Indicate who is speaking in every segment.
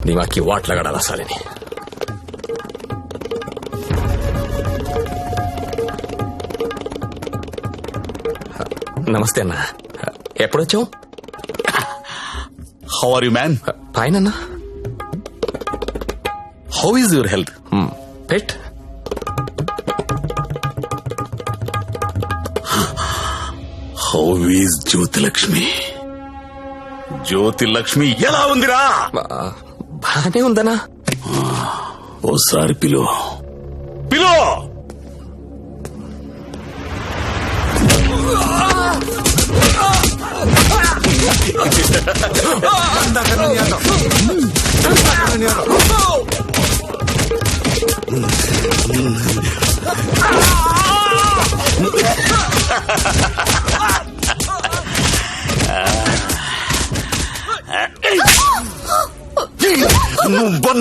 Speaker 1: दिमाग की वाट लगा डाला साले ने నమస్తే అన్న ఎప్పుడొచ్చావు
Speaker 2: how are you man
Speaker 1: fine అన్న
Speaker 2: how is your health
Speaker 1: pet
Speaker 2: how is Jyothilakshmi Jyothilakshmi ఎలా ఉందిరా
Speaker 1: బానే ఉందనా?
Speaker 2: ఓసారి పిలో పిలో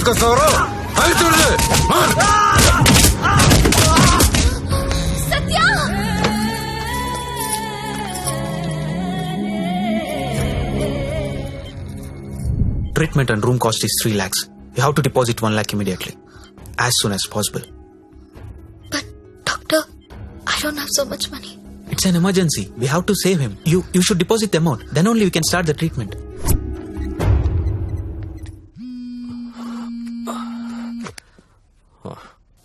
Speaker 3: అమ్మాని ఎత్తుకొస్తావరు అది చూడలే
Speaker 4: Satya
Speaker 5: Treatment and room cost is 3 lakhs. You have to deposit 1 lakh immediately. As soon as possible.
Speaker 4: But doctor I don't have so much money
Speaker 5: It's an emergency. We have to save him. You you should deposit the amount. Then only we can start the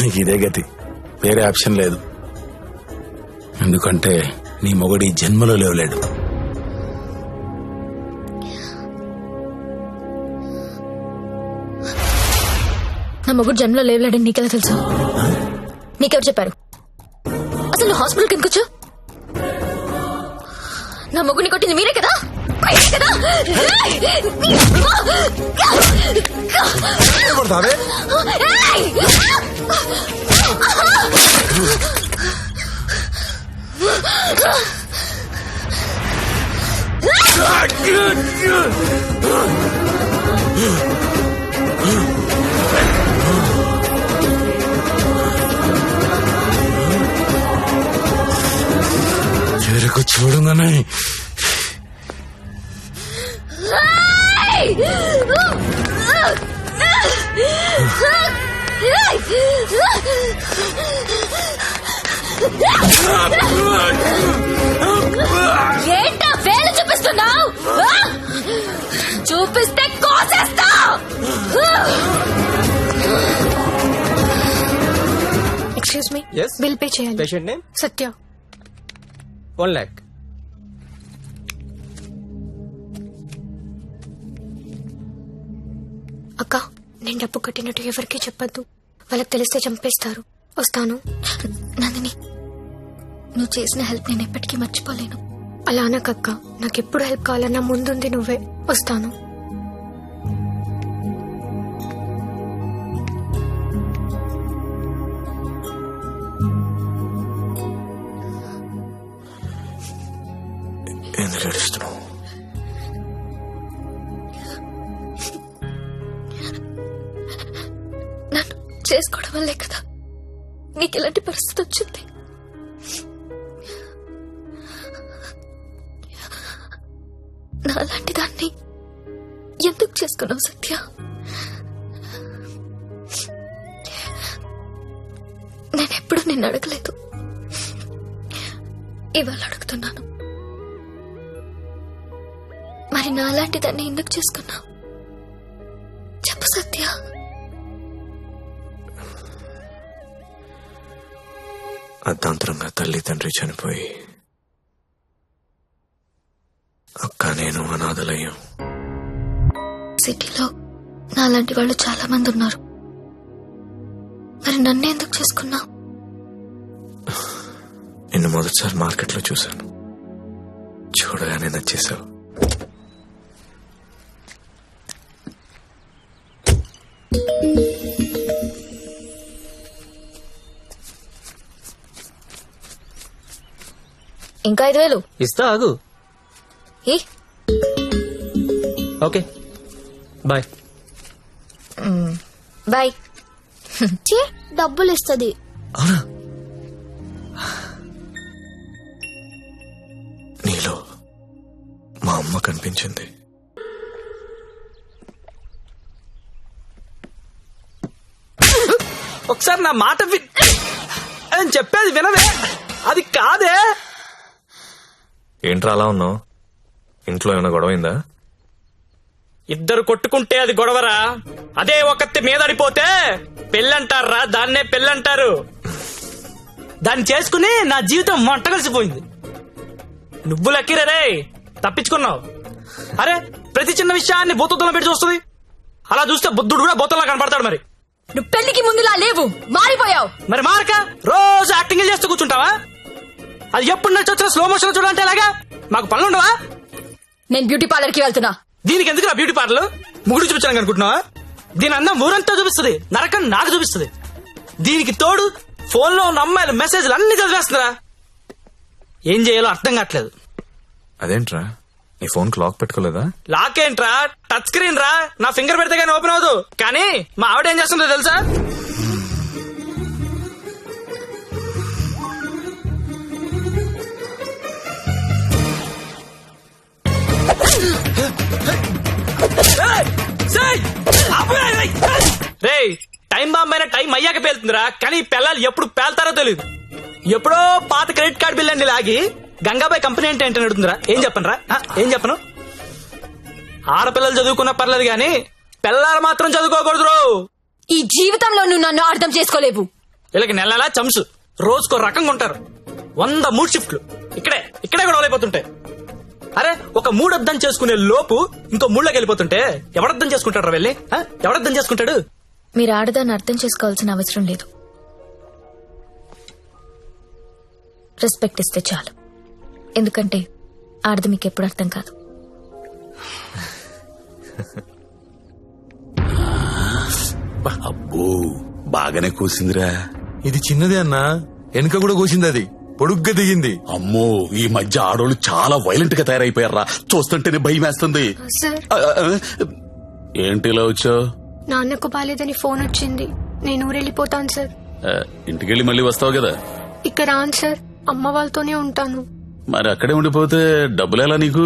Speaker 6: నీకు ఇదే గతి. వేరే option లేదు. ఎందుకంటే నీ మొగడి జన్మలో లేవలేడు.
Speaker 4: నా మొగుడు జన్మలో లేవలేడని నీకెలా తెలుసు? నీకెవరు చెప్పారు? అసలు ఎందుకు వచ్చావు? నా మొగుడిని కొట్టింది మీరే కదా? మీరే కదా?
Speaker 6: తెరకు చూడంగానే
Speaker 4: ఏంటా వేలు చూపిస్తున్నావు? చూపిస్తే కోసేస్తా excuse me
Speaker 7: Yes?
Speaker 4: Bill pay చేయాలి.
Speaker 7: Patient name
Speaker 4: Satya.
Speaker 7: One lakh
Speaker 4: అక్క నేను డబ్బు కట్టినట్టు ఎవరికీ చెప్పొద్దు. వాళ్ళకి తెలిస్తే చంపేస్తారు. వస్తాను. నువ్వు చేసిన హెల్ప్ నేను ఎప్పటికీ మర్చిపోలేను. అలా అనకక్క నాకెప్పుడు హెల్ప్ కావాలన్నా ముందుంది నువ్వే. వస్తాను.
Speaker 6: ఎందుకు ఏడుస్తున్నావు?
Speaker 4: నన్ను చేసుకోవడం వల్లే కదా నీకు ఇలాంటి పరిస్థితి వచ్చింది. నాలాంటి దాన్ని ఎందుకు చేసుకున్నావు సత్య? నేనెప్పుడు నిన్ను అడగలేదు. ఇవాళ అడుగుతున్నాను. మరి నాలాంటి దాన్ని ఎందుకు చేసుకున్నావు? చెప్పు సత్య.
Speaker 6: అర్ధాంతరంగా తల్లి తండ్రి చనిపోయి
Speaker 4: సిటీలో నాలాంటి వాళ్ళు చాలా మంది ఉన్నారు. మరి నన్ను ఎందుకు చేసుకున్నావు?
Speaker 6: నిన్ను మొదటిసారి మార్కెట్లో చూశాను. చూడగానే నచ్చేసావు
Speaker 8: ఇంకా ఐదు వేలు?
Speaker 7: ఇస్తా ఆగు.
Speaker 8: ఏ?
Speaker 7: ఓకే. బాయ్
Speaker 8: బాయ్
Speaker 4: డబ్బులు ఇస్తుంది
Speaker 6: అవునా? నీలో మా అమ్మ కనిపించింది.
Speaker 9: ఒకసారి నా మాట వి నేను చెప్పేది వినవే. అది కాదే.
Speaker 3: ఏంట్రా అలా ఉన్నావు? ఇంట్లో ఏమైనా గొడవైందా
Speaker 9: ఇద్దరు కొట్టుకుంటే అది గొడవరా? అదే ఒకత్తి మీదడిపోతే పెళ్ళంటారా దాన్నే పెళ్ళంటారు. దాన్ని చేసుకుని నా జీవితం మంట కలిసిపోయింది నువ్వు లక్కీరే రే తప్పించుకున్నావు. అరే ప్రతి చిన్న విషయాన్ని బూతత్వంలో పెట్టి చూస్తుంది. అలా చూస్తే బుద్ధుడు కూడా బూతంలా కనపడతాడు మరి.
Speaker 8: నువ్వు పెళ్ళికి ముందులా లేవు మారిపోయావు.
Speaker 9: మరి మారక రోజు యాక్టింగ్ చేస్తూ కూర్చుంటావా? అది ఎప్పుడు నడిచి వచ్చిన స్లో మోషన్ చూడాలంటే ఎలాగా? మాకు పనులు ఉండవా
Speaker 8: నేను బ్యూటీ పార్లర్కి వెళ్తున్నా.
Speaker 9: దీనికి ఎందుకు బ్యూటీ పార్లర్ ముగుడు చూపించాను అనుకుంటున్నావా? దీని అందం ఊరంతా చూపిస్తుంది నరకం నాకు చూపిస్తుంది. దీనికి తోడు ఫోన్లో ఉన్న అమ్మాయిల మెసేజ్లు అన్ని చదివేస్తుందిరా ఏం చేయాలో అర్థం కావట్లేదు.
Speaker 3: అదేంట్రా? నీ ఫోన్ క్లాక్ పెట్టుకోలేదా?
Speaker 9: లాక్ ఏంట్రా? టచ్ స్క్రీన్ రా? నా ఫింగర్ పెడితే కానీ ఓపెన్ అవ్వదు. కానీ మా ఆవిడ ఏం చేస్తుందో తెలుసా? అయినా టైం అయ్యాక పేలుతుందిరా. కానీ ఈ పిల్లలు ఎప్పుడు పేల్తారో తెలియదు ఎప్పుడో పాత క్రెడిట్ కార్డ్ బిల్ అండి లాగి గంగాబాయ్ కంపెనీ అంటే ఏంటని అడుగుతుందిరా. ఏం చెప్పను రా ఏం చెప్పను? ఆడపిల్లలు చదువుకున్నా పర్లేదు కానీ పిల్లలు మాత్రం చదువుకోకూడదు రో
Speaker 8: ఈ జీవితంలో నువ్వు నన్ను అర్థం చేసుకోలేవు.
Speaker 9: వీళ్ళకి నెలలా చంసు రోజుకో రకంగా ఉంటారు. వంద మూడు షిఫ్ట్లు. ఇక్కడే ఇక్కడే కూడా అయిపోతుంటాయి. అరే ఒక మూడు అర్థం చేసుకునే లోపు ఇంకో మూడులోకి వెళ్ళిపోతుంటే ఎవడర్థం చేసుకుంటాడు వెళ్ళి? ఎవడర్థం చేసుకుంటాడు?
Speaker 4: మీరు ఆడదాన్ని అర్థం చేసుకోవాల్సిన అవసరం లేదు. రెస్పెక్ట్ ఇస్తే చాలు. ఎందుకంటే ఆడది మీకు ఎప్పుడు అర్థం కాదు.
Speaker 2: అబ్బో బాగానే కూసిందిరా.
Speaker 6: ఇది చిన్నదే అన్నా. వెనుక కూడా కోసింది అది.
Speaker 3: పొడుగ్గా దిగింది.
Speaker 2: అమ్మో ఈ మధ్య ఆడోళ్ళు చాలా వైలెంట్గా తయారైపోయారా. చూస్తుంటేనే భయం వేస్తుంది ఏంటి ఇలా వచ్చావు?
Speaker 7: నాన్నకు బాలేదని ఫోన్ వచ్చింది నేను ఊరెళ్ళిపోతాను సార్
Speaker 2: ఇంటికెళ్ళి మళ్ళీ వస్తావు కదా?
Speaker 7: ఇక రాను సార్. అమ్మ వాళ్ళతోనే ఉంటాను.
Speaker 2: మరి అక్కడే ఉండిపోతే డబ్బులు ఎలా నీకు?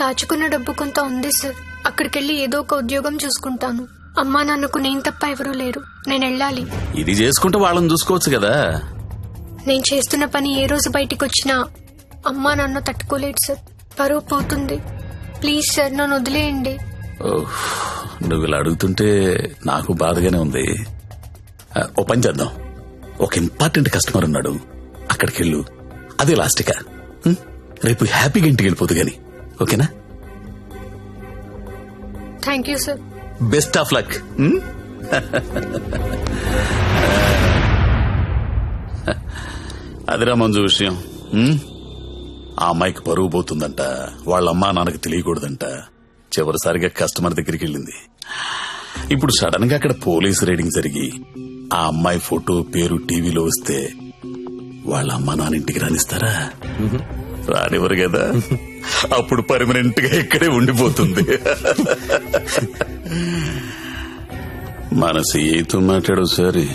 Speaker 7: దాచుకున్న డబ్బు కొంత ఉంది సార్. అక్కడికెళ్ళి ఏదో ఒక ఉద్యోగం చూసుకుంటాను. అమ్మా నాన్నకు నేను తప్ప ఎవరూ లేరు. నేను వెళ్ళాలి.
Speaker 2: ఇది చేసుకుంటే వాళ్ళని చూసుకోవచ్చు కదా?
Speaker 7: నేను చేస్తున్న పని ఏ రోజు బయటికి వచ్చినా అమ్మా నాన్న తట్టుకోలేడు సార్. పరువు పోతుంది. ప్లీజ్ సార్ నన్ను వదిలేయండి.
Speaker 2: ఓహ్, నువ్వు ఇలా అడుగుతుంటే నాకు బాధగానే ఉంది. ఓ పని చేద్దాం. ఒక ఇంపార్టెంట్ కస్టమర్ ఉన్నాడు. అక్కడికి వెళ్ళు అదే లాస్ట్గా? రేపు హ్యాపీగా ఇంటికి వెళ్ళిపోదు గాని. ఓకేనా?
Speaker 7: Thank you sir
Speaker 2: best of luck. అదిరా మంజు విషయం? ఆ అమ్మాయికి పరువు పోతుందంట. వాళ్ళ అమ్మా నాన్నకి తెలియకూడదంట. చివరిసారిగా కస్టమర్ దగ్గరికి వెళ్ళింది. ఇప్పుడు సడన్గా అక్కడ పోలీస్ రైడింగ్ జరిగి ఆ అమ్మాయి ఫోటో పేరు టీవీలో వస్తే వాళ్ళ అమ్మ నాన్న ఇంటికి రానిస్తారా? రానివ్వరు కదా. అప్పుడు పర్మనెంట్గా ఇక్కడే ఉండిపోతుంది. మన సీతో మాట్లాడు సరే.